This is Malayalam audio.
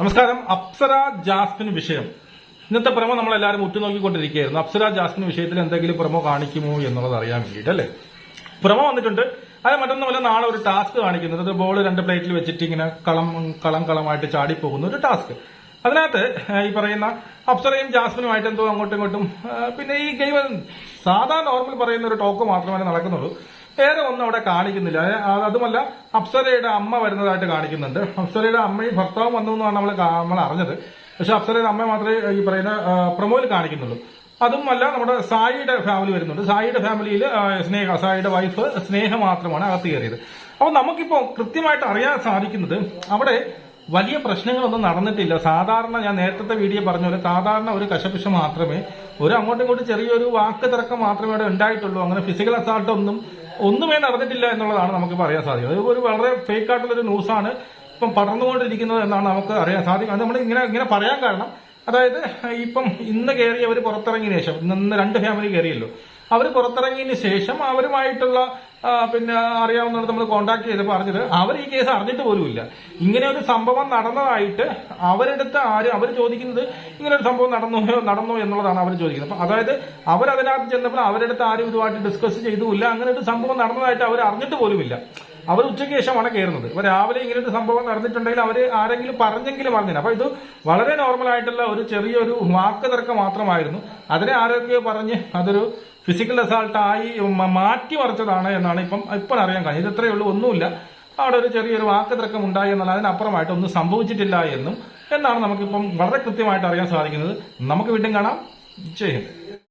നമസ്കാരം. അപ്സര ജാസ്മിൻ വിഷയം. ഇന്നത്തെ പ്രമോ നമ്മൾ എല്ലാവരും ഉറ്റുനോക്കിക്കൊണ്ടിരിക്കുകയായിരുന്നു. അപ്സര ജാസ്മിൻ വിഷയത്തിൽ എന്തെങ്കിലും പ്രമോ കാണിക്കുമോ എന്നുള്ളത് അറിയാൻ വേണ്ടിയിട്ട് അല്ലേ? പ്രമോ വന്നിട്ടുണ്ട്. അത് മറ്റൊന്നുമല്ല നാളെ ഒരു ടാസ്ക് കാണിക്കുന്നത്. അത് ബോൾ രണ്ട് പ്ലേറ്റിൽ വെച്ചിട്ട് ഇങ്ങനെ കളം കളം കളമായിട്ട് ചാടിപ്പോകുന്ന ഒരു ടാസ്ക്. അതിനകത്ത് ഈ പറയുന്ന അപ്സരയും ജാസ്മിനുമായിട്ട് എന്തോ അങ്ങോട്ടും ഇങ്ങോട്ടും പിന്നെ ഈ ഗെയിം സാധാ നോർമൽ പറയുന്ന ഒരു ടോക്ക് മാത്രമേ നടക്കുന്നുള്ളൂ. വേറെ ഒന്നും അവിടെ കാണിക്കുന്നില്ല. അതുമല്ല അപ്സരയുടെ അമ്മ വരുന്നതായിട്ട് കാണിക്കുന്നുണ്ട്. അപ്സരയുടെ അമ്മയും ഭർത്താവും വന്നു എന്നാണ് നമ്മൾ നമ്മൾ അറിഞ്ഞത്. പക്ഷെ അപ്സരയുടെ അമ്മ മാത്രമേ ഈ പറയുന്ന പ്രമോയിൽ കാണിക്കുന്നുള്ളൂ. അതുമല്ല നമ്മുടെ സായിയുടെ ഫാമിലി വരുന്നുണ്ട്. സായിയുടെ ഫാമിലിയിൽ സ്നേഹ സായിയുടെ വൈഫ് സ്നേഹ മാത്രമാണ് അകത്ത് കയറിയത്. അപ്പൊ നമുക്കിപ്പോ കൃത്യമായിട്ട് അറിയാൻ സാധിക്കുന്നത് അവിടെ വലിയ പ്രശ്നങ്ങളൊന്നും നടന്നിട്ടില്ല. സാധാരണ ഞാൻ നേരത്തെ വീഡിയോ പറഞ്ഞ പോലെ സാധാരണ ഒരു കശപിശ മാത്രമേ ഒരു അങ്ങോട്ടും ഇങ്ങോട്ടും ചെറിയൊരു വാക്ക് തർക്കം മാത്രമേ അവിടെ ഉണ്ടായിട്ടുള്ളൂ. അങ്ങനെ ഫിസിക്കൽ അസാൾട്ട് ഒന്നും ഒന്നുമേ നടന്നിട്ടില്ല എന്നുള്ളതാണ് നമുക്ക് പറയാൻ സാധിക്കുന്നത്. അത് ഒരു വളരെ ഫേക്ക് ആയിട്ടുള്ള ഒരു ന്യൂസാണ് ഇപ്പം പടർന്നുകൊണ്ടിരിക്കുന്നത് എന്നാണ് നമുക്ക് അറിയാൻ സാധിക്കും. നമ്മൾ ഇങ്ങനെ ഇങ്ങനെ പറയാൻ കാരണം അതായത് ഇപ്പം ഇന്ന് കയറി അവർ പുറത്തിറങ്ങിയതിനു ശേഷം ഇന്ന് രണ്ട് ഫാമിലി കയറിയല്ലോ അവർ പുറത്തിറങ്ങിയതിന് ശേഷം അവരുമായിട്ടുള്ള പിന്നെ അറിയാവുന്ന നമ്മൾ കോണ്ടാക്ട് ചെയ്ത് പറഞ്ഞത് അവർ ഈ കേസ് അറിഞ്ഞിട്ട് പോലുമില്ല. ഇങ്ങനെ ഒരു സംഭവം നടന്നതായിട്ട് അവരെടുത്ത് ആരും അവർ ചോദിക്കുന്നത് ഇങ്ങനെ ഒരു സംഭവം നടന്നു നടന്നു എന്നുള്ളതാണ് അവർ ചോദിക്കുന്നത്. അപ്പൊ അതായത് അവരതിനകത്ത് ചെന്നപ്പോൾ അവരെടുത്ത് ആരും ഇതുമായിട്ട് ഡിസ്കസ് ചെയ്തുമില്ല. അങ്ങനെ ഒരു സംഭവം നടന്നതായിട്ട് അവർ അറിഞ്ഞിട്ട് പോലുമില്ല. അവർ ഉച്ചയ്ക്ക് ശേഷമാണ് കയറുന്നത്. അപ്പൊ രാവിലെ ഇങ്ങനെ ഒരു സംഭവം നടന്നിട്ടുണ്ടെങ്കിൽ അവർ ആരെങ്കിലും പറഞ്ഞെങ്കിലും അറിഞ്ഞില്ല. അപ്പൊ ഇത് വളരെ നോർമൽ ആയിട്ടുള്ള ഒരു ചെറിയൊരു വാക്ക് തർക്കം മാത്രമായിരുന്നു. അതിനെ ആരോഗ്യ പറഞ്ഞ് അതൊരു ഫിസിക്കൽ അസാൾട്ട് ആയി മ- മാറ്റിമറിച്ചതാണ് എന്നാണ് ഇപ്പം ഇപ്പം അറിയാൻ കഴിഞ്ഞത്. ഇത് ഇത്രയേ ഉള്ളൂ. ഒന്നുമില്ല. അവിടെ ഒരു ചെറിയൊരു വാക്ക് തർക്കം ഉണ്ടായി എന്നാൽ അതിനപ്പുറമായിട്ട് ഒന്നും സംഭവിച്ചിട്ടില്ല എന്നും എന്നാണ് നമുക്കിപ്പം വളരെ കൃത്യമായിട്ട് അറിയാൻ സാധിക്കുന്നത്. നമുക്ക് വീണ്ടും കാണാം. ജയ്